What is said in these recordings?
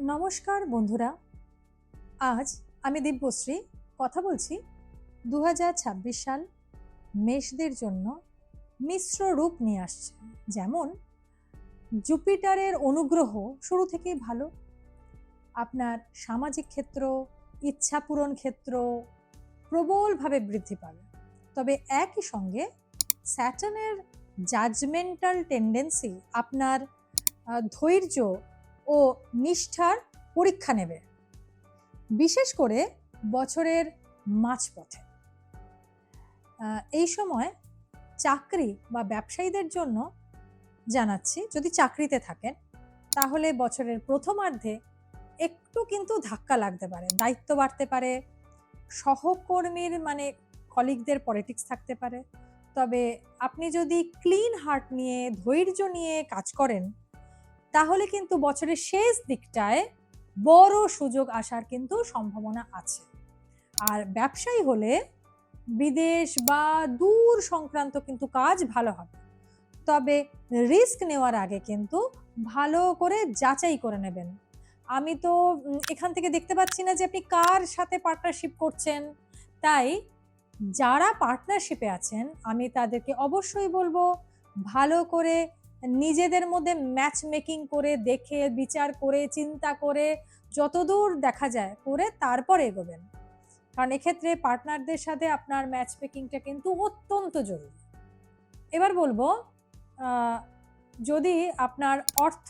নমস্কার বন্ধুরা। আজ আমি দিব্যশ্রী কথা বলছি দু হাজার ছাব্বিশ সাল মেষদের জন্য মিশ্র রূপ নিয়ে আসছে। যেমন, জুপিটারের অনুগ্রহ শুরু থেকেই ভালো। আপনার সামাজিক ক্ষেত্র ইচ্ছা পূরণ ক্ষেত্র প্রবলভাবে বৃদ্ধি পাবে। তবে একই সঙ্গে স্যাটার্নের জাজমেন্টাল টেন্ডেন্সি আপনার ধৈর্য ও নিষ্ঠার পরীক্ষা নেবে। বিশেষ করে বছরের মাঝপথে। এই সময় চাকরি বা ব্যবসায়ীদের জন্য জানাচ্ছি, যদি চাকরিতে থাকেন, তাহলে বছরের প্রথমার্ধে একটু কিন্তু ধাক্কা লাগতে পারে, দায়িত্ব বাড়তে পারে, সহকর্মীর মানে কলিগদের পলিটিক্স থাকতে পারে। তবে আপনি যদি ক্লিন হার্ট নিয়ে, ধৈর্য নিয়ে কাজ করেন তাহলে কিন্তু বছরের শেষ দিকটায় বড় সুযোগ আসার কিন্তু সম্ভাবনা আছে। আর ব্যবসায়ী হলে বিদেশ বা দূর সংক্রান্ত কিন্তু কাজ ভালো হবে। তবে রিস্ক নেওয়ার আগে কিন্তু ভালো করে যাচাই করে নেবেন। আমি তো এখান থেকে দেখতে পাচ্ছি না যে আপনি কার সাথে পার্টনারশিপ করছেন। তাই যারা পার্টনারশিপে আছেন, আমি তাদেরকে অবশ্যই বলব, ভালো করে নিজেদের মধ্যে ম্যাচ মেকিং করে, দেখে, বিচার করে, চিন্তা করে, যতদূর দেখা যায় করে তারপর এগোবেন। কারণ এক্ষেত্রে পার্টনারদের সাথে আপনার ম্যাচ মেকিংটা কিন্তু অত্যন্ত জরুরি। এবার বলব যদি আপনার অর্থ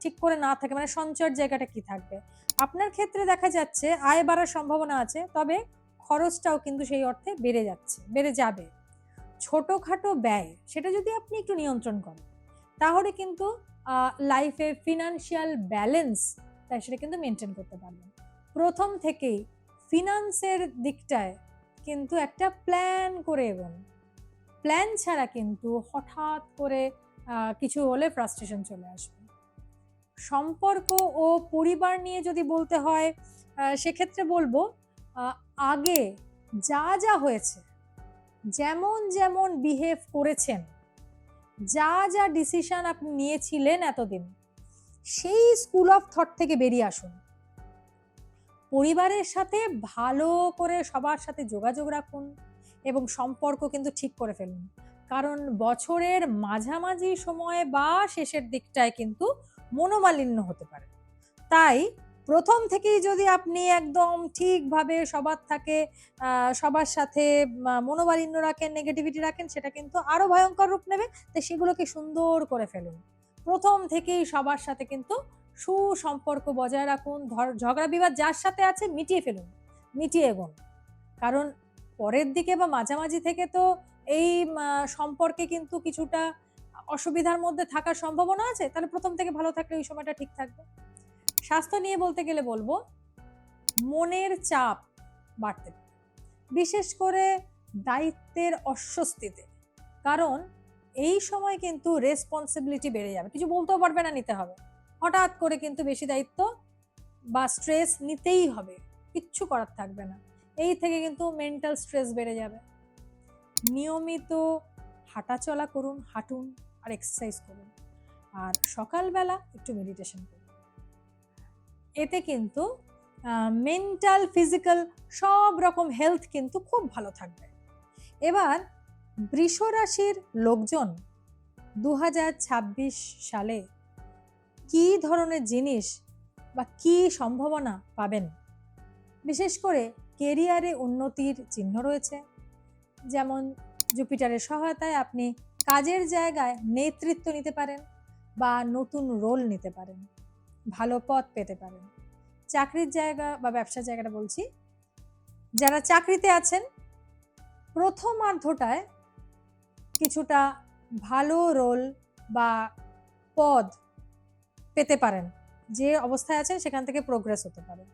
ঠিক করে না থাকে মানে সঞ্চয়ের জায়গাটা কি থাকবে? আপনার ক্ষেত্রে দেখা যাচ্ছে আয় বাড়ার সম্ভাবনা আছে, তবে খরচটাও কিন্তু সেই অর্থে বেড়ে যাচ্ছে, বেড়ে যাবে। ছোটোখাটো ব্যয়, সেটা যদি আপনি একটু নিয়ন্ত্রণ করেন তাহলে কিন্তু লাইফে ফিনান্সিয়াল ব্যালেন্স তাই সেটা কিন্তু মেনটেন করতে পারবেন। প্রথম থেকেই ফিনান্সের দিকটায় কিন্তু একটা প্ল্যান করে এগোন। প্ল্যান ছাড়া কিন্তু হঠাৎ করে কিছু হলে ফ্রাস্ট্রেশন চলে আসবে। সম্পর্ক ও পরিবার নিয়ে যদি বলতে হয় সেক্ষেত্রে বলব আগে যা যা হয়েছে, যেমন যেমন বিহেভ করেছেন যা যা ডিসিশন আপনি নিয়েছিলেন এতদিন, সেই স্কুল অফ থট থেকে বেরিয়ে আসুন। পরিবারের সাথে ভালো করে সবার সাথে যোগাযোগ রাখুন এবং সম্পর্ক কিন্তু ঠিক করে ফেলুন। কারণ বছরের মাঝামাঝি সময় বা শেষের দিকটায় কিন্তু মনোমালিন্য হতে পারে। তাই প্রথম থেকেই যদি আপনি একদম ঠিকভাবে সবার থাকে সবার সাথে আহ, মনোমালিন্য রাখেন নেগেটিভিটি রাখেন সেটা কিন্তু আরও ভয়ঙ্কর রূপ নেবে। তাই সেগুলোকে সুন্দর করে ফেলুন। প্রথম থেকেই সবার সাথে কিন্তু সুসম্পর্ক বজায় রাখুন। ঝগড়া বিবাদ যার সাথে আছে মিটিয়ে ফেলুন মিটিয়ে এগোন। কারণ পরের দিকে বা মাঝামাঝি থেকে তো এই সম্পর্কে কিন্তু কিছুটা অসুবিধার মধ্যে থাকার সম্ভাবনা আছে। তাহলে প্রথম থেকে ভালো থাকলে ওই সময়টা ঠিক থাকবে। স্বাস্থ্য নিয়ে বলতে গেলে বলব, মনের চাপ বাড়তে বিশেষ করে দায়িত্বের অস্বস্তিতে। কারণ এই সময় কিন্তু রেসপন্সিবিলিটি বেড়ে যাবে। কিছু বলতেও পারবে না, নিতে হবে। হঠাৎ করে কিন্তু বেশি দায়িত্ব বা স্ট্রেস নিতেই হবে। কিচ্ছু করার থাকবে না। এই থেকে কিন্তু মেন্টাল স্ট্রেস বেড়ে যাবে। নিয়মিত হাঁটাচলা করুন, হাঁটুন আর এক্সারসাইজ করুন। আর সকালবেলা একটু মেডিটেশন করুন। এতে কিন্তু মেন্টাল ফিজিক্যাল সব রকম হেলথ কিন্তু খুব ভালো থাকবে। এবার বৃষ রাশির লোকজন দু হাজার ছাব্বিশ সালে কি ধরনের জিনিস বা কি সম্ভাবনা পাবেন? বিশেষ করে কেরিয়ারে উন্নতির চিহ্ন রয়েছে। যেমন জুপিটারের সহায়তায় আপনি কাজের জায়গায় নেতৃত্ব নিতে পারেন বা নতুন রোল নিতে পারেন। ভালো পথ পেতে পারেন। চাকরির জায়গা বা ব্যবসার জায়গাটা বলছি। যারা চাকরিতে আছেন প্রথমার্ধটায় কিছুটা ভালো রোল বা পদ পেতে পারেন। যে অবস্থায় আছেন, সেখান থেকে প্রোগ্রেস হতে পারে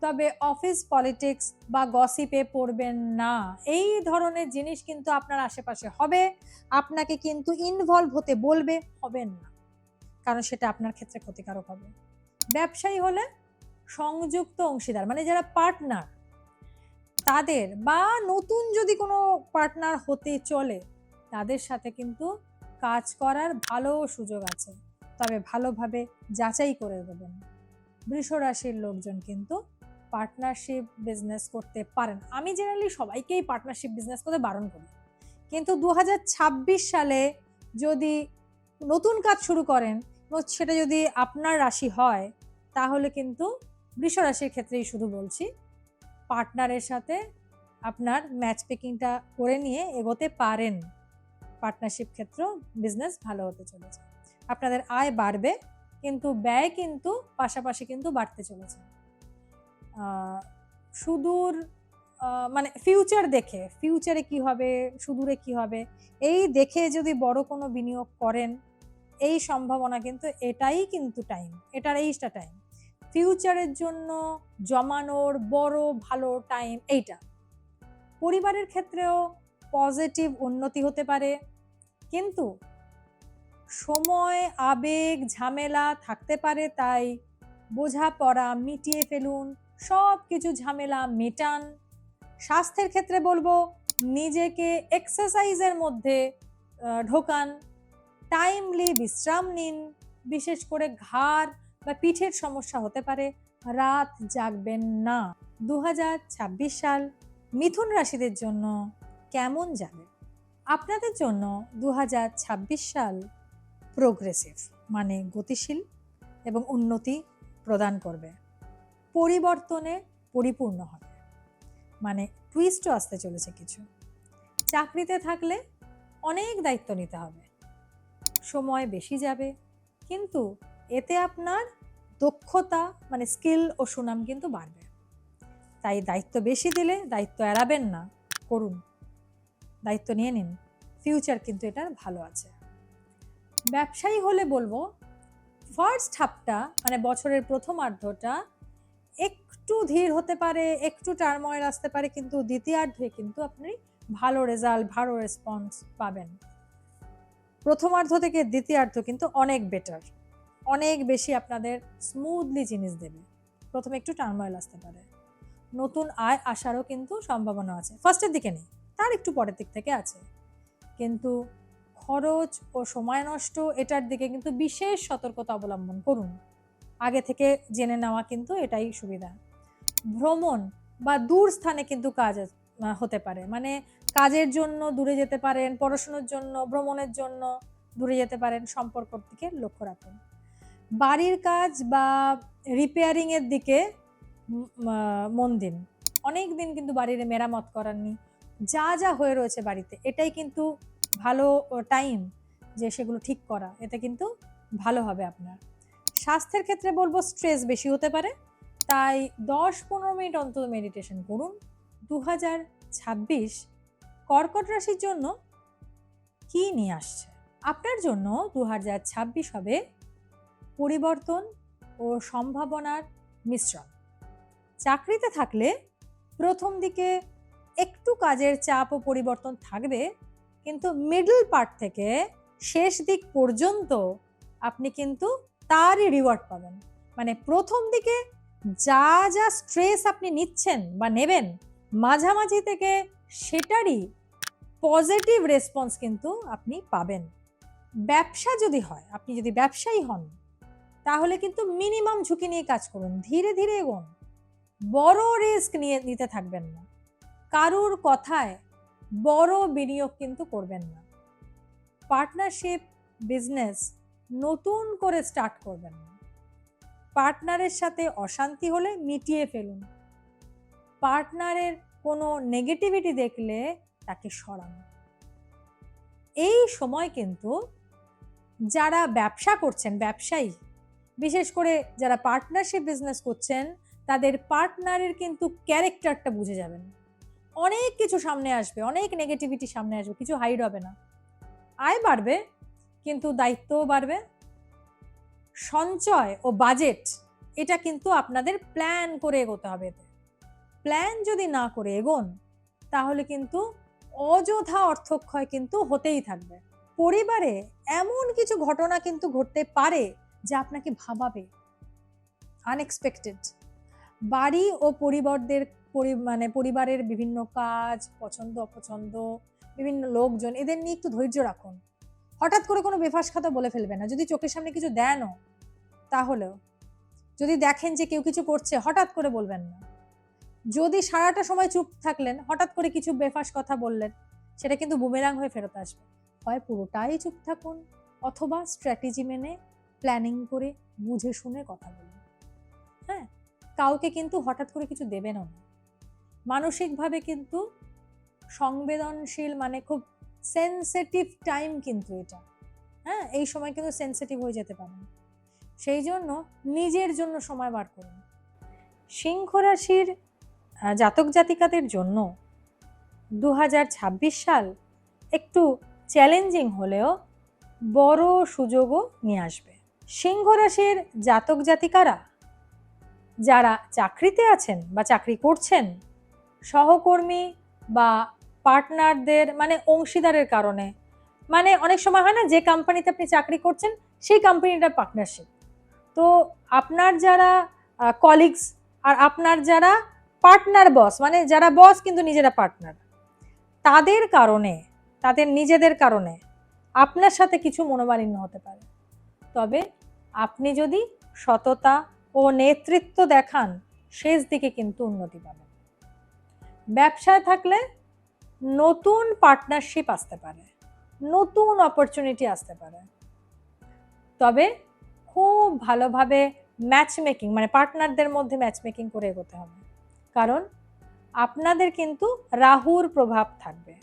তবে অফিস পলিটিক্স বা গসিপে পড়বেন না। এই ধরনের জিনিস কিন্তু আপনার আশেপাশে হবে। আপনাকে কিন্তু ইনভলভ হতে বলবে, হবেন না। কারণ সেটা আপনার ক্ষেত্রে ক্ষতিকারক হবে। ব্যবসায়ী হলে সংযুক্ত অংশীদার মানে যারা পার্টনার তাদের বা নতুন যদি কোনো পার্টনার হতে চলে, তাদের সাথে কিন্তু কাজ করার ভালো সুযোগ আছে। তবে ভালোভাবে যাচাই করে দেবেন। বৃষ রাশির লোকজন কিন্তু পার্টনারশিপ বিজনেস করতে পারেন। আমি জেনারেলি সবাইকেই পার্টনারশিপ বিজনেস করতে বারণ করি। কিন্তু দু হাজার ছাব্বিশ সালে যদি নতুন কাজ শুরু করেন সেটা যদি আপনার রাশি হয়, তাহলে কিন্তু বৃষ রাশির ক্ষেত্রেই শুধু বলছি পার্টনারের সাথে আপনার ম্যাচ পেকিংটা করে নিয়ে এগোতে পারেন। পার্টনারশিপ ক্ষেত্র বিজনেস ভালো হতে চলেছে। আপনাদের আয় বাড়বে, কিন্তু ব্যয় কিন্তু পাশাপাশি কিন্তু বাড়তে চলেছে। সুদূর মানে ফিউচার দেখে ফিউচারে কি হবে, সুদূরে কি হবে, এই দেখে যদি বড় কোনো বিনিয়োগ করেন এই সম্ভাবনা কিন্তু এটাই কিন্তু টাইম এটার এইটা টাইম ফিউচারের জন্য জমানোর বড় ভালো টাইম এইটা। পরিবারের ক্ষেত্রেও পজিটিভ উন্নতি হতে পারে, কিন্তু সময়, আবেগ, ঝামেলা থাকতে পারে, তাই বোঝাপড়া মিটিয়ে ফেলুন সব কিছু ঝামেলা মেটান। স্বাস্থ্যের ক্ষেত্রে বলব, নিজেকে এক্সারসাইজের মধ্যে ঢোকান। টাইমলি বিশ্রাম নিন। বিশেষ করে ঘাড় বা পিঠের সমস্যা হতে পারে। রাত জাগবেন না। দু হাজার ছাব্বিশ সাল মিথুন রাশিদের জন্য কেমন যাবে? আপনাদের জন্য দু হাজার ছাব্বিশ সাল প্রোগ্রেসিভ মানে গতিশীল এবং উন্নতি প্রদান করবে। পরিবর্তনে পরিপূর্ণ হবে। মানে টুইস্টও আসতে চলেছে কিছু। চাকরিতে থাকলে অনেক দায়িত্ব নিতে হবে। সময় বেশি যাবে। কিন্তু এতে আপনার দক্ষতা মানে স্কিল ও সুনাম কিন্তু বাড়বে। তাই দায়িত্ব বেশি দিলে দায়িত্ব এড়াবেন না, করুন। দায়িত্ব নিয়ে নিন। ফিউচার কিন্তু এটার ভালো আছে। ব্যবসায়ী হলে বলব ফার্স্ট হাফটা মানে বছরের প্রথমার্ধটা একটু ধীর হতে পারে, একটু টার্ময়েল আসতে পারে, কিন্তু দ্বিতীয়ার্ধে কিন্তু আপনি ভালো রেজাল্ট ভালো রেসপন্স পাবেন। প্রথমার্ধ থেকে দ্বিতীয়ার্ধ কিন্তু অনেক বেটার অনেক বেশি আপনাদের স্মুথলি জিনিস দেবে। প্রথমে একটু টার্ময়েল আসতে পারে। নতুন আয় আসারও কিন্তু সম্ভাবনা আছে। ফার্স্টের দিকে নেই, তার একটু পরের দিক থেকে আছে। কিন্তু খরচ ও সময় নষ্ট, এটার দিকে কিন্তু বিশেষ সতর্কতা অবলম্বন করুন। আগে থেকে জেনে নেওয়া কিন্তু এটাই সুবিধা। ভ্রমণ বা দূর স্থানে কিন্তু কাজ হতে পারে। মানে কাজের জন্য দূরে যেতে পারেন, পড়াশোনার জন্য, ভ্রমণের জন্য দূরে যেতে পারেন, সম্পর্কর দিকে লক্ষ্য রাখুন। বাড়ির কাজ বা রিপেয়ারিং এর দিকে মন দিন। অনেক দিন কিন্তু বাড়ির মেরামত করাননি। যা যা হয়ে রয়েছে বাড়িতে, এটাই কিন্তু ভালো টাইম যে সেগুলো ঠিক করা, এতে কিন্তু ভালো হবে আপনার। স্বাস্থ্যের ক্ষেত্রে বলব স্ট্রেস বেশি হতে পারে। তাই দশ পনেরো মিনিট অন্তত মেডিটেশন করুন। দু হাজার ছাব্বিশ কর্কট রাশির জন্য কি নিয়ে আসছে? আপনার জন্য দু হাজার ছাব্বিশ হবে পরিবর্তন ও সম্ভাবনার মিশ্রণ। চাকরিতে থাকলে প্রথম দিকে একটু কাজের চাপ ও পরিবর্তন থাকবে, কিন্তু মিডল পার্ট থেকে শেষ দিক পর্যন্ত আপনি কিন্তু তারই রিওয়ার্ড পাবেন। মানে প্রথম দিকে যা যা স্ট্রেস আপনি নিচ্ছেন বা নেবেন, মাঝামাঝি থেকে সেটারই পজিটিভ রেসপন্স কিন্তু আপনি পাবেন। ব্যবসা যদি হয়, আপনি যদি ব্যবসায়ী হন, তাহলে কিন্তু মিনিমাম ঝুঁকি নিয়ে কাজ করুন, ধীরে ধীরে এগোন। বড় রিস্ক নিয়ে নিতে থাকবেন না। কারুর কথায় বড় বিনিয়োগ কিন্তু করবেন না। পার্টনারশিপ বিজনেস নতুন করে স্টার্ট করবেন না। পার্টনারের সাথে অশান্তি হলে মিটিয়ে ফেলুন। পার্টনারের কোনো নেগেটিভিটি দেখলে তাকে সরান। এই সময় কিন্তু যারা ব্যবসা করছেন, ব্যবসায়ী, বিশেষ করে যারা পার্টনারশিপ বিজনেস করছেন, তাদের পার্টনারের কিন্তু ক্যারেক্টারটা বুঝে যাবেন। অনেক কিছু সামনে আসবে, অনেক নেগেটিভিটি সামনে আসবে, কিছু হাইড হবে না। আয় বাড়বে, কিন্তু দায়িত্বও বাড়বে। সঞ্চয় ও বাজেট এটা কিন্তু আপনাদের প্ল্যান করে এগোতে হবে এতে। প্ল্যান যদি না করে এগোন, তাহলে কিন্তু অযথা অর্থক্ষয় কিন্তু হতেই থাকবে। পরিবারে এমন কিছু ঘটনা কিন্তু ঘটতে পারে যা আপনাকে ভাবাবে। আনএক্সপেক্টেড বাড়ি ও পরিবারদের পরি- মানে পরিবারের বিভিন্ন কাজ, পছন্দ, অপছন্দ, বিভিন্ন লোকজন, এদের নিয়ে একটু ধৈর্য রাখুন। হঠাৎ করে কোনো বেফাস খাতা বলে ফেলবে না। যদি চোখের সামনে কিছু দেনও, তাহলেও। যদি দেখেন যে কেউ কিছু করছে, হঠাৎ করে বলবেন না। যদি সারাটা সময় চুপ থাকলেন, হঠাৎ করে কিছু বেফাস কথা বললেন, সেটা কিন্তু বুমেরাং হয়ে ফেরত আসবে। হয় পুরোটাই চুপ থাকুন, অথবা স্ট্র্যাটেজি মেনে প্ল্যানিং করে, বুঝে শুনে কথা বলুন। হ্যাঁ কাউকে কিন্তু হঠাৎ করে কিছু দেবেনও না। মানসিকভাবে কিন্তু সংবেদনশীল মানে খুব সেন্সিটিভ টাইম কিন্তু এটা। হ্যাঁ এই সময় কিন্তু সেন্সিটিভ হয়ে যেতে পারেন। সেই জন্য নিজের জন্য সময় বার করুন। সিংহ রাশির জাতক জাতিকাদের জন্য দু হাজার ছাব্বিশ সাল একটু চ্যালেঞ্জিং হলেও বড় সুযোগও নিয়ে আসবে। সিংহ রাশির জাতক জাতিকারা যারা চাকরিতে আছেন বা চাকরি করছেন, সহকর্মী বা পার্টনারদের মানে অংশীদারের কারণে মানে অনেক সময় হয় না যে কোম্পানিতে আপনি চাকরি করছেন, সেই কোম্পানিটার পার্টনারশিপ তো আপনার যারা কলিগস আর আপনার যারা পার্টনার বস মানে যারা বস কিন্তু নিজেরা পার্টনার তাদের কারণে, তাদের নিজেদের কারণে আপনার সাথে কিছু মনোমালিন্য হতে পারে। তবে আপনি যদি সততা ও নেতৃত্ব দেখান, শেষ দিকে কিন্তু উন্নতি পাবেন। ব্যবসায় থাকলে নতুন পার্টনারশিপ আসতে পারে, নতুন অপরচুনিটি আসতে পারে। তবে খুব ভালোভাবে ম্যাচ মেকিং মানে পার্টনারদের মধ্যে ম্যাচ মেকিং করে এগোতে হবে। কারণ আপনাদের কিন্তু রাহুর প্রভাব থাকবে।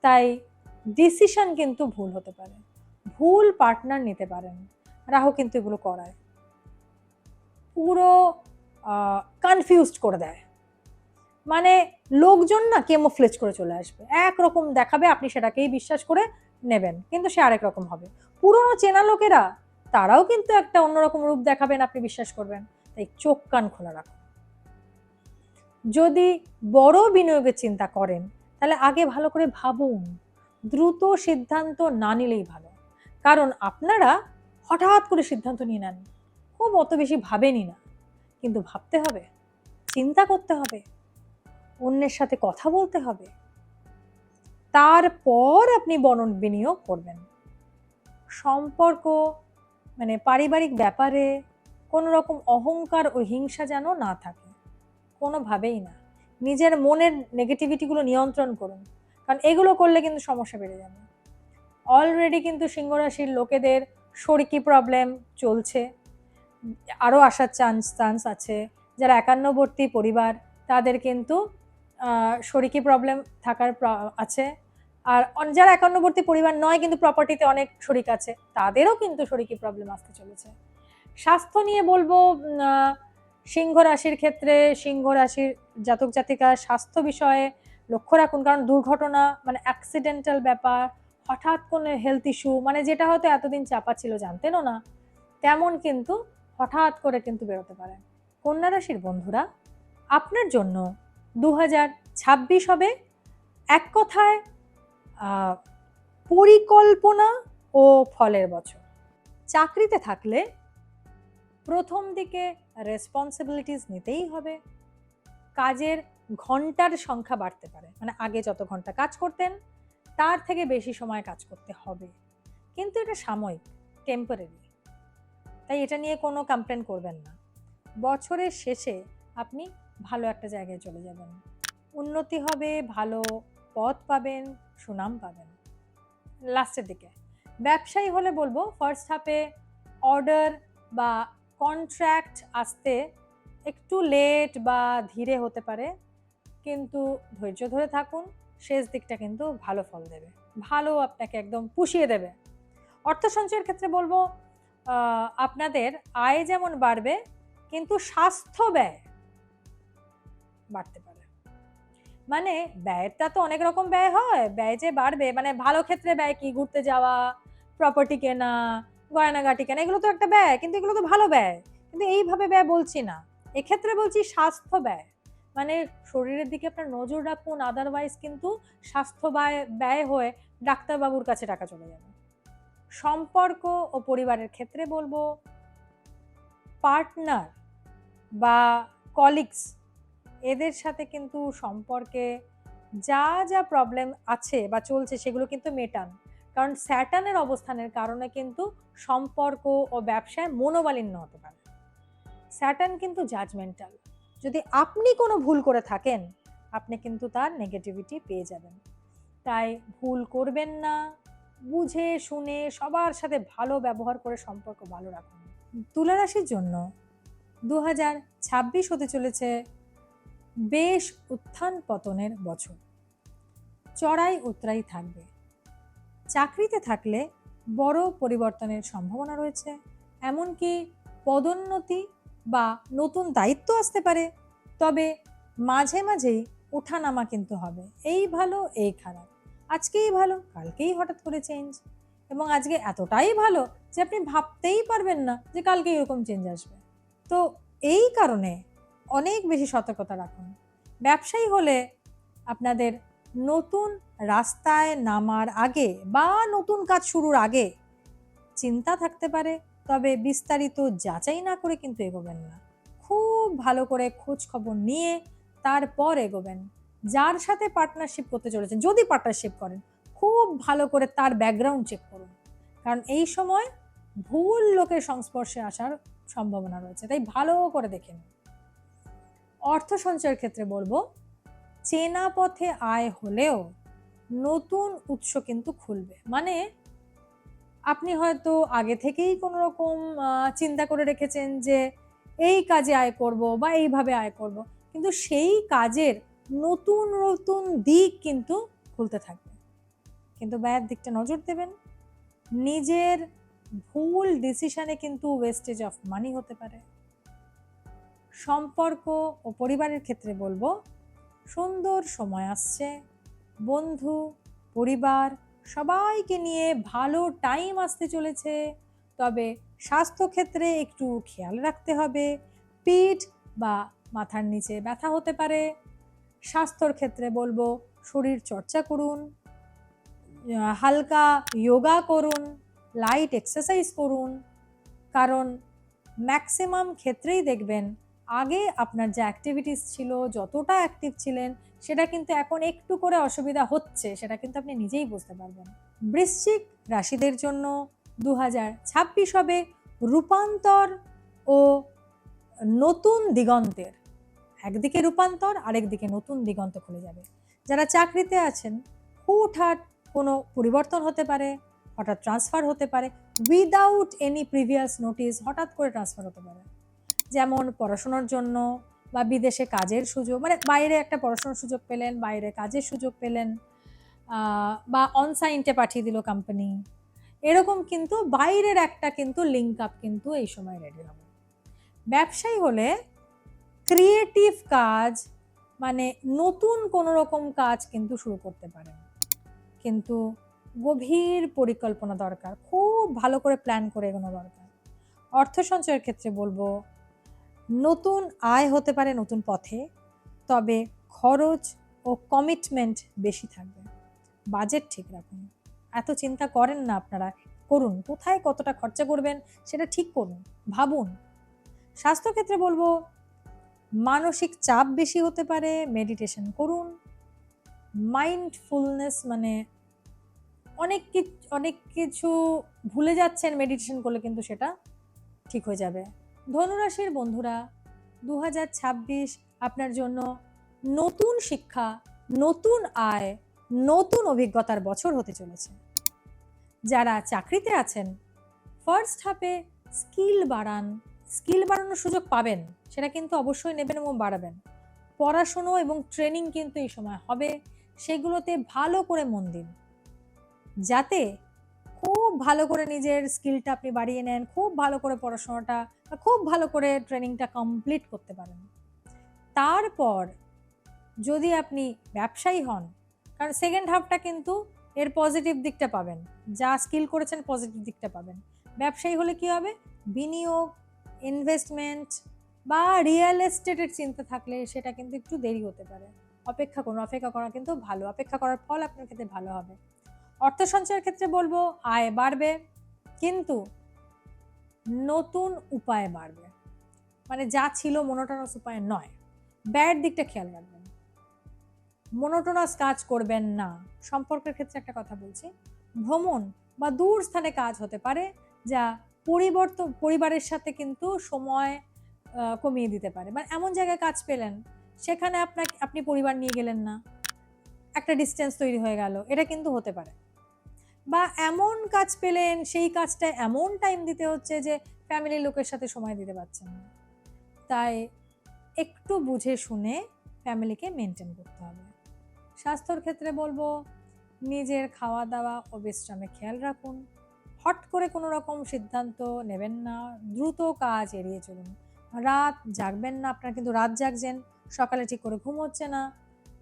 তাই ডিসিশন কিন্তু ভুল হতে পারে। ভুল পার্টনার নিতে পারেন। রাহু কিন্তু এগুলো করায়। পুরো কনফিউজড করে দেয়। মানে লোকজন না কেমোফ্লেজ করে চলে আসবে। একরকম দেখাবে, আপনি সেটাকেই বিশ্বাস করে নেবেন। কিন্তু সে আরেক রকম হবে। পুরনো চেনা লোকেরা, তারাও কিন্তু একটা অন্যরকম রূপ দেখাবেন, আপনি বিশ্বাস করবেন। তাই চোখ কান খোলা রাখুন। যদি বড় বিনিয়োগের চিন্তা করেন, তাহলে আগে ভালো করে ভাবুন। দ্রুত সিদ্ধান্ত না নিলেই ভালো। কারণ আপনারা হঠাৎ করে সিদ্ধান্ত নিয়ে নেন। খুব অত বেশি ভাবেনি না। কিন্তু ভাবতে হবে, চিন্তা করতে হবে, অন্যের সাথে কথা বলতে হবে। তারপর আপনি বনন বিনিয়োগ করবেন। সম্পর্ক মানে পারিবারিক ব্যাপারে কোনো রকম অহংকার ও হিংসা যেন না থাকে। কোনোভাবেই না। নিজের মনের নেগেটিভিটিগুলো নিয়ন্ত্রণ করুন। কারণ এগুলো করলে কিন্তু সমস্যা বেড়ে যাবে। অলরেডি কিন্তু সিংহরাশির লোকেদের শরিকি প্রবলেম চলছে। আরও আসার চান্স চান্স আছে। যারা একান্নবর্তী পরিবার, তাদের কিন্তু শরিকি প্রবলেম থাকার আছে। আর যারা একান্নবর্তী পরিবার নয় কিন্তু প্রপার্টিতে অনেক শরিক আছে, তাদেরও কিন্তু শরিকি প্রবলেম আসতে চলেছে। স্বাস্থ্য নিয়ে বলব সিংহ রাশির ক্ষেত্রে সিংহ রাশির জাতক জাতিকা স্বাস্থ্য বিষয়ে লক্ষ্য রাখুন, কারণ দুর্ঘটনা মানে অ্যাক্সিডেন্টাল ব্যাপার, হঠাৎ কোনো হেলথ ইস্যু মানে যেটা হয়তো এতদিন চাপা ছিল, জানতেনও না, তেমন কিন্তু হঠাৎ করে কিন্তু বেরোতে পারে। কন্যা রাশির বন্ধুরা, আপনার জন্য দু ছাব্বিশ হবে এক কথায় পরিকল্পনা ও ফলের বছর। চাকরিতে থাকলে প্রথম দিকে রেসপন্সিবিলিটিস নিতেই হবে। কাজের ঘণ্টার সংখ্যা বাড়তে পারে। মানে আগে যত ঘণ্টা কাজ করতেন, তার থেকে বেশি সময় কাজ করতে হবে। কিন্তু এটা সাময়িক টেম্পোরারি তাই এটা নিয়ে কোনো কমপ্লেন করবেন না। বছরের শেষে আপনি ভালো একটা জায়গায় চলে যাবেন। উন্নতি হবে, ভালো পথ পাবেন, সুনাম পাবেন। লাস্টের দিকে। ব্যবসায়ী হলে বলব ফার্স্ট হাফে অর্ডার বা কন্ট্রাক্ট আসতে একটু লেট বা ধীরে হতে পারে, কিন্তু ধৈর্য ধরে থাকুন, শেষ দিকটা কিন্তু ভালো ফল দেবে। ভালো আপনাকে একদম পুষিয়ে দেবে। অর্থ সঞ্চয়ের ক্ষেত্রে বলব আপনাদের আয় যেমন বাড়বে, কিন্তু স্বাস্থ্য ব্যয় বাড়তে পারে। মানে ব্যয়টা তো অনেক রকম ব্যয় হয়, ব্যয় যে বাড়বে মানে ভালো ক্ষেত্রে ব্যয় কি? ঘুরতে যাওয়া প্রপার্টি কেনা গয়নাগাটি কেনা, এগুলো তো একটা ব্যয়, কিন্তু এগুলো তো ভালো ব্যয়। কিন্তু এইভাবে ব্যয় বলছি না। এক্ষেত্রে বলছি স্বাস্থ্য ব্যয়। মানে শরীরের দিকে আপনার নজর রাখুন আদারওয়াইজ কিন্তু স্বাস্থ্য ব্যয় ব্যয় হয়ে ডাক্তারবাবুর কাছে টাকা চলে যাবে। সম্পর্ক ও পরিবারের ক্ষেত্রে বলব পার্টনার বা কলিগস এদের সাথে কিন্তু সম্পর্কে যা যা প্রবলেম আছে বা চলছে সেগুলো কিন্তু মেটান। কারণ স্যাটানের অবস্থানের কারণে কিন্তু সম্পর্ক ও ব্যবসায় মনোমালিন্য হতে পারে। স্যাটার্ন কিন্তু জাজমেন্টাল যদি আপনি কোনো ভুল করে থাকেন, আপনি কিন্তু তার নেগেটিভিটি পেয়ে যাবেন। তাই ভুল করবেন না, বুঝে, শুনে, সবার সাথে ভালো ব্যবহার করে সম্পর্ক ভালো রাখুন। তুলা রাশির জন্য দু হাজার ছাব্বিশ হতে চলেছে বেশ উত্থান পতনের বছর। চড়াই উতরাই থাকবে। চাকরিতে থাকলে বড় পরিবর্তনের সম্ভাবনা রয়েছে। এমনকি পদোন্নতি বা নতুন দায়িত্ব আসতে পারে। তবে মাঝে মাঝেই ওঠানামা কিন্তু হবে। এই ভালো, এই খারাপ। আজকেই ভালো, কালকেই হঠাৎ করে চেঞ্জ এবং আজকে এতটাই ভালো যে আপনি ভাবতেই পারবেন না যে কালকে এরকম চেঞ্জ আসবে। তো এই কারণে অনেক বেশি সতর্কতা রাখুন। ব্যবসায়ী হলে আপনাদের নতুন রাস্তায় নামার আগে বা নতুন কাজ শুরুর আগে চিন্তা থাকতে পারে, তবে বিস্তারিত যাচাই না করে কিন্তু এগোবেন না। খুব ভালো করে খোঁজ খবর নিয়ে তারপর এগোবেন। যার সাথে পার্টনারশিপ করতে চলেছেন, যদি পার্টনারশিপ করেন, খুব ভালো করে তার ব্যাকগ্রাউন্ড চেক করুন। কারণ এই সময় ভুল লোকের সংস্পর্শে আসার সম্ভাবনা রয়েছে, তাই ভালো করে দেখে নিন। অর্থ সঞ্চয়ের ক্ষেত্রে বলব চেনা পথে আয় হলেও নতুন উৎস কিন্তু খুলবে। মানে আপনি হয়তো আগে থেকেই কোনো রকম চিন্তা করে রেখেছেন যে এই কাজে আয় করব বা এইভাবে আয় করব। কিন্তু সেই কাজের নতুন নতুন দিক কিন্তু খুলতে থাকবে। কিন্তু ব্যয়ের দিকটা নজর দেবেন। নিজের ভুল ডিসিশনে কিন্তু ওয়েস্টেজ অফ মানি হতে পারে। সম্পর্ক ও পরিবারের ক্ষেত্রে বলব সুন্দর সময় আসছে। বন্ধু, পরিবার, সবাইকে নিয়ে ভালো টাইম আসতে চলেছে। তবে স্বাস্থ্যক্ষেত্রে একটু খেয়াল রাখতে হবে। পিঠ বা মাথার নিচে ব্যথা হতে পারে। স্বাস্থ্যর ক্ষেত্রে বলব, শরীর চর্চা করুন। হালকা যোগা করুন লাইট এক্সারসাইজ করুন। কারণ ম্যাক্সিমাম ক্ষেত্রেই দেখবেন আগে আপনার যে অ্যাক্টিভিটিস ছিল, যতটা অ্যাক্টিভ ছিলেন, সেটা কিন্তু এখন একটু করে অসুবিধা হচ্ছে, সেটা কিন্তু আপনি নিজেই বুঝতে পারবেন। বৃশ্চিক রাশিদের জন্য দু হাজার ছাব্বিশ হবে রূপান্তর ও নতুন দিগন্তের। একদিকে রূপান্তর, আরেকদিকে নতুন দিগন্ত খুলে যাবে। যারা চাকরিতে আছেন, হুটহাট কোনো পরিবর্তন হতে পারে, হঠাৎ ট্রান্সফার হতে পারে উইদাউট এনি প্রিভিয়াস নোটিস হঠাৎ করে ট্রান্সফার হতে পারে। যেমন পড়াশোনার জন্য বা বিদেশে কাজের সুযোগ মানে বাইরে একটা পড়াশোনার সুযোগ পেলেন, বাইরে কাজের সুযোগ পেলেন বা অনসাইনটে পাঠিয়ে দিল কোম্পানি এরকম কিন্তু বাইরের একটা কিন্তু লিঙ্ক আপ কিন্তু এই সময় রেডি হবে। ব্যবসায়ী হলে ক্রিয়েটিভ কাজ মানে নতুন কোনো রকম কাজ কিন্তু শুরু করতে পারেন। কিন্তু গভীর পরিকল্পনা দরকার, খুব ভালো করে প্ল্যান করে এগোনো দরকার। অর্থ সঞ্চয়ের ক্ষেত্রে বলব নতুন আয় হতে পারে নতুন পথে, তবে খরচ ও কমিটমেন্ট বেশি থাকবে। বাজেট ঠিক রাখুন। এত চিন্তা করেন না আপনারা। করুন, কোথায় কতটা খরচা করবেন সেটা ঠিক করুন, ভাবুন। স্বাস্থ্যক্ষেত্রে বলব, মানসিক চাপ বেশি হতে পারে মেডিটেশন করুন। মাইন্ডফুলনেস মানে অনেক কিছু অনেক কিছু ভুলে যাচ্ছেন মেডিটেশন করলে কিন্তু সেটা ঠিক হয়ে যাবে। ধনুরাশির বন্ধুরা দু হাজার ছাব্বিশ আপনার জন্য নতুন শিক্ষা, নতুন আয়, নতুন অভিজ্ঞতার বছর হতে চলেছে। যারা চাকরিতে আছেন ফার্স্ট হাফে স্কিল বাড়ান স্কিল বাড়ানোর সুযোগ পাবেন, সেটা কিন্তু অবশ্যই নেবেন এবং বাড়াবেন। পড়াশুনো এবং ট্রেনিং কিন্তু এই সময় হবে, সেগুলোতে ভালো করে মন দিন। যাতে খুব ভালো করে নিজের স্কিলটা আপনি বাড়িয়ে নেন, খুব ভালো করে পড়াশোনাটা খুব ভালো করে ট্রেনিংটা কমপ্লিট করতে পারেন। তারপর যদি আপনি ব্যবসায়ী হন, কারণ সেকেন্ড হাফটা কিন্তু এর পজিটিভ দিকটা পাবেন, যা স্কিল করেছেন পজিটিভ দিকটা পাবেন। ব্যবসায়ী হলে কি হবে? বিনিয়োগ ইনভেস্টমেন্ট বা রিয়েল এস্টেটের চিন্তা থাকলে সেটা কিন্তু একটু দেরি হতে পারে। অপেক্ষা করুন, অপেক্ষা করা কিন্তু ভালো, অপেক্ষা করার ফল আপনার ক্ষেত্রে ভালো হবে। অর্থ সঞ্চয়ের ক্ষেত্রে বলব, আয় বাড়বে, কিন্তু নতুন উপায়ে বাড়বে। মানে যা ছিল মনোটনাস উপায় নয়। ব্যয়ের দিকটা খেয়াল রাখবেন। মনোটোনাস কাজ করবেন না। সম্পর্কের ক্ষেত্রে একটা কথা বলছি। ভ্রমণ বা দূর স্থানে কাজ হতে পারে যা পরিবর্তন পরিবারের সাথে কিন্তু সময় কমিয়ে দিতে পারে। মানে এমন জায়গায় কাজ পেলেন, সেখানে আপনাকে, আপনি পরিবার নিয়ে গেলেন না। একটা ডিস্টেন্স তৈরি হয়ে গেল। এটা কিন্তু হতে পারে। বা এমন কাজ পেলেন, সেই কাজটা এমন টাইম দিতে হচ্ছে যে ফ্যামিলির লোকের সাথে সময় দিতে পারছেন না। তাই একটু বুঝে শুনে ফ্যামিলিকে মেনটেন করতে হবে। স্বাস্থ্যর ক্ষেত্রে বলব, নিজের খাওয়া দাওয়া ও বিশ্রামে খেয়াল রাখুন। হট করে কোনো রকম সিদ্ধান্ত নেবেন না, দ্রুত কাজ এড়িয়ে চলুন। রাত জাগবেন না, আপনার কিন্তু রাত জাগছেন, সকালে ঠিক করে ঘুম হচ্ছে না।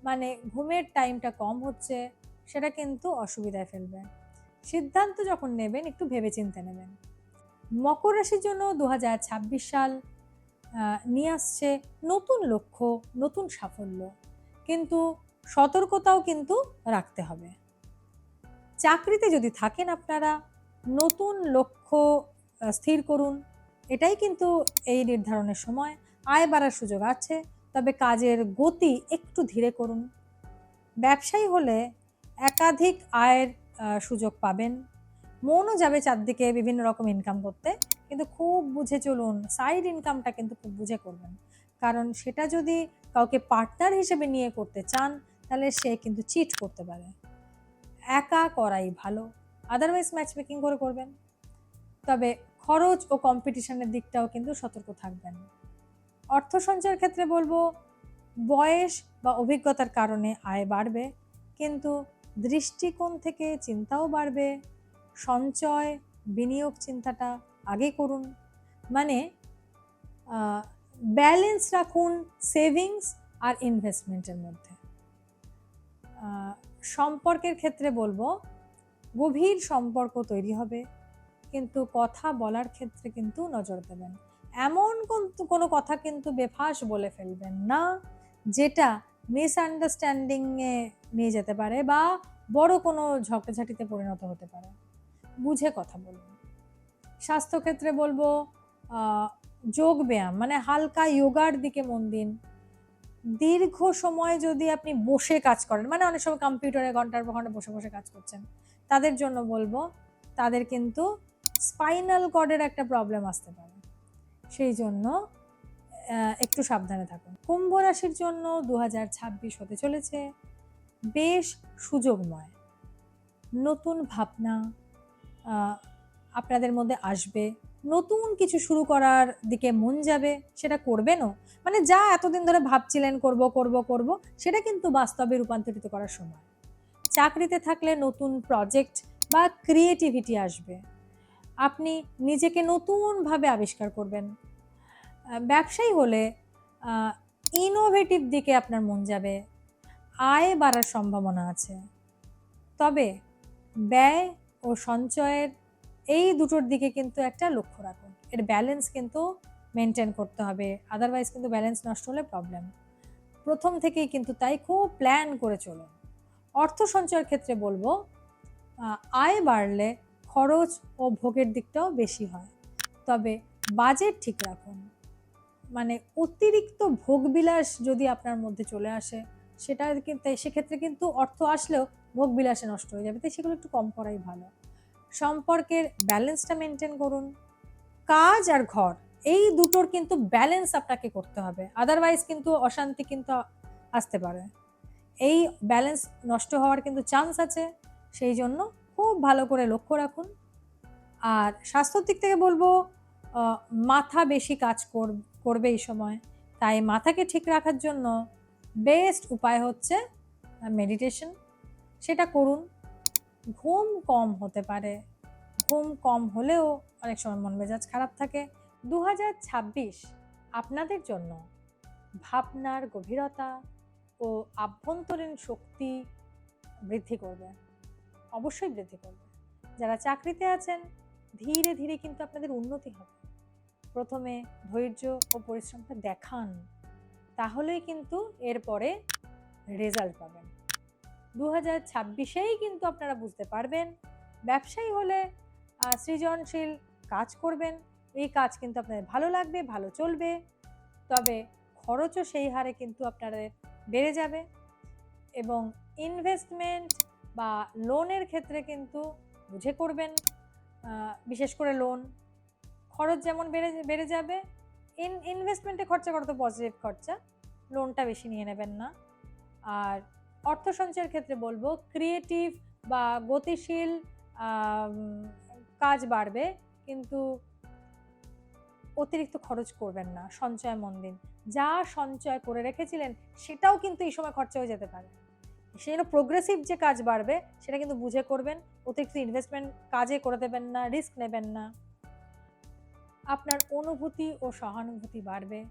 মানে ঘুমের টাইমটা কম হচ্ছে, সেটা কিন্তু অসুবিধায় ফেলবে। সিদ্ধান্ত যখন নেবেন, একটু ভেবেচিন্তে নেবেন। মকর রাশির জন্য দু হাজার ছাব্বিশ সাল নিয়ে আসছে নতুন লক্ষ্য, নতুন সাফল্য। কিন্তু সতর্কতাও কিন্তু রাখতে হবে। চাকরিতে যদি থাকেন আপনারা, নতুন লক্ষ্য স্থির করুন। এটাই কিন্তু এই নির্ধারণের সময়। আয় বাড়ার সুযোগ আছে, তবে কাজের গতি একটু ধীরে করুন। ব্যবসায়ী হলে একাধিক আয়ের সুযোগ পাবেন। মনও যাবে চারদিকে বিভিন্ন রকম ইনকাম করতে, কিন্তু খুব বুঝে চলুন সাইড ইনকামটা কিন্তু খুব বুঝে করবেন। কারণ সেটা যদি কাউকে পার্টনার হিসেবে নিয়ে করতে চান, তাহলে সে কিন্তু চিট করতে পারে। একা করাই ভালো আদারওয়াইজ ম্যাচ মেকিং করে করবেন। তবে খরচ ও কম্পিটিশনের দিকটাও কিন্তু সতর্ক থাকবেন। অর্থ সঞ্চয়ের ক্ষেত্রে বলব, বয়স বা অভিজ্ঞতার কারণে আয় বাড়বে, কিন্তু দৃষ্টিকোণ থেকে চিন্তাও বাড়বে। সঞ্চয়, বিনিয়োগ চিন্তাটা আগে করুন। মানে ব্যালেন্স রাখুন সেভিংস আর ইনভেস্টমেন্টের মধ্যে। সম্পর্কের ক্ষেত্রে বলব, গভীর সম্পর্ক তৈরি হবে। কিন্তু কথা বলার ক্ষেত্রে কিন্তু নজর দেবেন। এমন কোনো কথা কিন্তু বেফাস বলে ফেলবেন না, যেটা মিসআন্ডারস্ট্যান্ডিংয়ে নিয়ে যেতে পারে বা বড় কোনো ঝগড়াঝাটিতে পরিণত হতে পারে। বুঝে কথা বলুন। স্বাস্থ্যক্ষেত্রে বলব যোগ ব্যায়াম মানে হালকা যোগার দিকে মন দিন। দীর্ঘ সময় যদি আপনি বসে কাজ করেন মানে অনেক সময় কম্পিউটারে ঘণ্টার পর ঘণ্টা বসে বসে কাজ করছেন, তাদের জন্য বলব, তাদের কিন্তু স্পাইনাল কর্ডের একটা প্রবলেম আসতে পারে। সেই জন্য একটু সাবধানে থাকুন। কুম্ভ রাশির জন্য দু হাজার ছাব্বিশ হতে চলেছে। বেশ সুযোগময়। নতুন ভাবনা আপনাদের মধ্যে আসবে। নতুন কিছু শুরু করার দিকে মন যাবে, সেটা করবেনও। মানে যা এতদিন ধরে ভাবছিলেন, করব করব করব, সেটা কিন্তু বাস্তবে রূপান্তরিত করার সময়। চাকরিতে থাকলে নতুন প্রজেক্ট বা ক্রিয়েটিভিটি আসবে। আপনি নিজেকে নতুনভাবে আবিষ্কার করবেন। ব্যবসায়ী হলে ইনোভেটিভ দিকে আপনার মন যাবে। আয় বাড়ার সম্ভাবনা আছে। তবে ব্যয় ও সঞ্চয়ের এই দুটোর দিকে কিন্তু একটা লক্ষ্য রাখুন। এর ব্যালেন্স কিন্তু মেনটেন করতে হবে। আদারওয়াইজ কিন্তু ব্যালেন্স নষ্ট হলে প্রবলেম প্রথম থেকেই কিন্তু তাই খুব প্ল্যান করে চলুন। অর্থ সঞ্চয়ের ক্ষেত্রে বলব আয় বাড়লে খরচ ও ভোগের দিকটাও বেশি হয়। তবে বাজেট ঠিক রাখুন। মানে অতিরিক্ত ভোগবিলাস যদি আপনার মধ্যে চলে আসে, সেটা কিন্তু সেক্ষেত্রে কিন্তু অর্থ আসলেও ভোগবিলাসে নষ্ট হয়ে যাবে। তাই সেগুলো একটু কম করাই ভালো। সম্পর্কের ব্যালেন্সটা মেনটেন করুন। কাজ আর ঘর, এই দুটোর কিন্তু ব্যালেন্স আপনাকে করতে হবে। আদারওয়াইজ কিন্তু অশান্তি কিন্তু আসতে পারে। এই ব্যালেন্স নষ্ট হওয়ার কিন্তু চান্স আছে। সেই জন্য খুব ভালো করে লক্ষ্য রাখুন। আর স্বাস্থ্যর দিক থেকে বলব মাথা বেশি কাজ কর- করবে এই সময়। তাই মাথাকে ঠিক রাখার জন্য বেস্ট উপায় হচ্ছে মেডিটেশন সেটা করুন। ঘুম কম হতে পারে। ঘুম কম হলেও অনেক সময় মন মেজাজ খারাপ থাকে। দু হাজার ছাব্বিশ আপনাদের জন্য ভাবনার গভীরতা ও আভ্যন্তরীণ শক্তি বৃদ্ধি করবে। অবশ্যই বৃদ্ধি করবে। যারা চাকরিতে আছেন, ধীরে ধীরে কিন্তু আপনাদের উন্নতি হবে। প্রথমে ধৈর্য ও পরিশ্রমটা দেখান, তাহলেই কিন্তু এরপরে রেজাল্ট পাবেন। দু হাজার ছাব্বিশেই কিন্তু আপনারা বুঝতে পারবেন, ব্যবসায়ী হলে সৃজনশীল কাজ করবেন, এই কাজ কিন্তু আপনাদের ভালো লাগবে, ভালো চলবে, তবে খরচও সেই হারে কিন্তু আপনাদের বেড়ে যাবে এবং ইনভেস্টমেন্ট বা লোনের ক্ষেত্রে কিন্তু বুঝে করবেন বিশেষ করে লোন খরচ যেমন বেড়ে বেড়ে যাবে, ইন ইনভেস্টমেন্টে খরচা করা তো পজিটিভ খরচা লোনটা বেশি নিয়ে নেবেন না। আর অর্থ সঞ্চয়ের ক্ষেত্রে বলব ক্রিয়েটিভ বা গতিশীল কাজ বাড়বে, কিন্তু অতিরিক্ত খরচ করবেন না, সঞ্চয় মন দিন। যা সঞ্চয় করে রেখেছিলেন, সেটাও কিন্তু এই সময় খরচা হয়ে যেতে পারে। সেই জন্য প্রোগ্রেসিভ যে কাজ বাড়বে, সেটা কিন্তু বুঝে করবেন, অতিরিক্ত ইনভেস্টমেন্ট কাজে করে দেবেন না রিস্ক নেবেন না। আপনার অনুভূতি ও সহানুভূতি বাড়বে।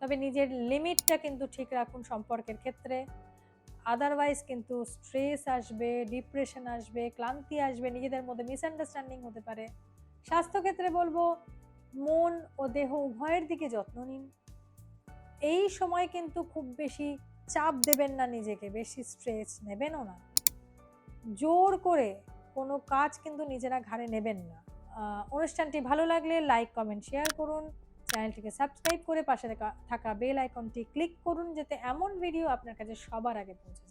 তবে নিজের লিমিটটা কিন্তু ঠিক রাখুন সম্পর্কের ক্ষেত্রে। আদারওয়াইজ কিন্তু স্ট্রেস আসবে ডিপ্রেশন আসবে, ক্লান্তি আসবে, নিজেদের মধ্যে মিসআন্ডারস্ট্যান্ডিং হতে পারে। স্বাস্থ্যক্ষেত্রে বলব, মন ও দেহ উভয়ের দিকে যত্ন নিন। এই সময় কিন্তু খুব বেশি চাপ দেবেন না নিজেকে, বেশি স্ট্রেস নেবেনও না। জোর করে কোনো কাজ কিন্তু নিজেরা ঘাড়ে নেবেন না। অনুষ্ঠানটি ভালো লাগলে লাইক কমেন্ট শেয়ার করুন। চ্যানেলটিকে সাবস্ক্রাইব করে পাশে থাকা- বেল আইকনটি ক্লিক করুন, যাতে এমন ভিডিও আপনার কাছে সবার আগে পৌঁছে